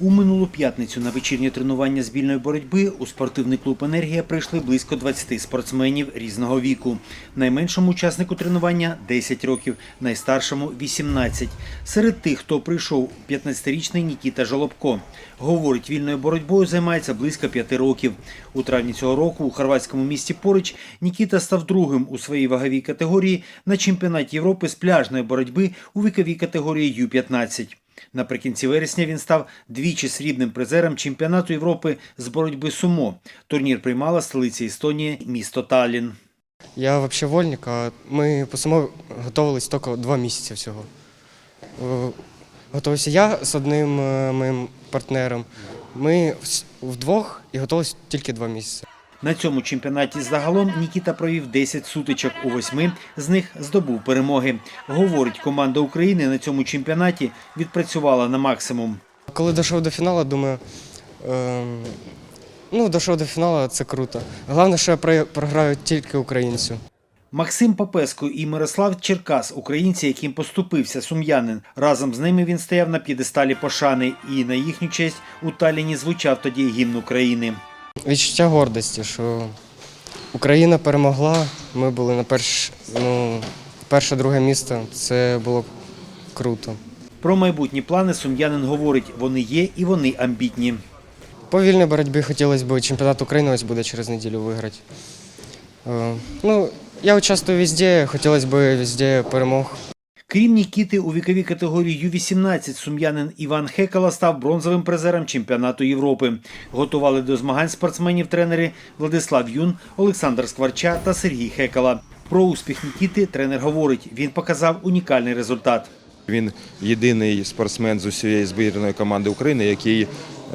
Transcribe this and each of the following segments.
У минулу п'ятницю на вечірнє тренування з вільної боротьби у спортивний клуб Енергія прийшли близько 20 спортсменів різного віку. Найменшому учаснику тренування 10 років, найстаршому 18. Серед тих, хто прийшов, 15-річний Нікіта Жолобко. Говорить, вільною боротьбою займається близько 5 років. У травні цього року у хорватському місті поруч Нікіта став другим у своїй ваговій категорії на чемпіонаті Європи з пляжної боротьби у віковій категорії Ю-15. Наприкінці вересня він став двічі срібним призером чемпіонату Європи з боротьби сумо. Турнір приймала столиця Естонії, місто Таллін. Я взагалі вольник, а ми по само готувалися тільки два місяці всього. Е, Готувався я з одним е, моїм партнером. Ми вдвох і готувалися тільки два місяці. На цьому чемпіонаті загалом Нікіта провів 10 сутичок. У восьми з них здобув перемоги. Говорить, команда України на цьому чемпіонаті відпрацювала на максимум. Коли дійшов до фіналу, думаю, ем, ну, дійшов до фіналу, це круто. Головне, що я програю тільки українцю. Максим Попеско і Мирослав Черкас, українці, яким поступився сум'янин. Разом з ними він стояв на п'єдесталі пошани, і на їхню честь у Талліні звучав тоді гімн України. Відчуття гордості, що Україна перемогла. Ми були на перш, ну, перше-друге місце. Це було круто. Про майбутні плани сум'янин говорить: вони є і вони амбітні. По вільній боротьбі хотілося б чемпіонат України ось буде через неділю виграти. Е, Ну, я участвую везде, хотілося б везде перемог. Крім Нікіти, у віковій категорії Ю-18 сум'янин Іван Хекала став бронзовим призером чемпіонату Європи. Готували до змагань спортсменів тренери Владислав Юн, Олександр Скварча та Сергій Хекала. Про успіх Нікіти тренер говорить: він показав унікальний результат. Він єдиний спортсмен з усієї збірної команди України, який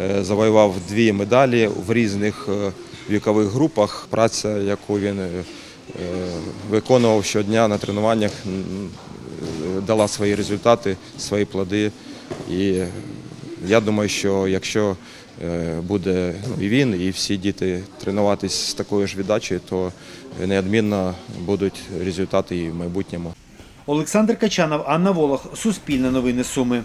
е, завоював дві медалі в різних е, вікових групах. Праця, яку він е, виконував щодня на тренуваннях, дала свої результати, свої плоди. І я думаю, що якщо е, буде ну, і він, і всі діти тренуватись з такою ж віддачею, то неодмінно будуть результати і в майбутньому. Олександр Качанов, Анна Волох, Суспільне новини Суми.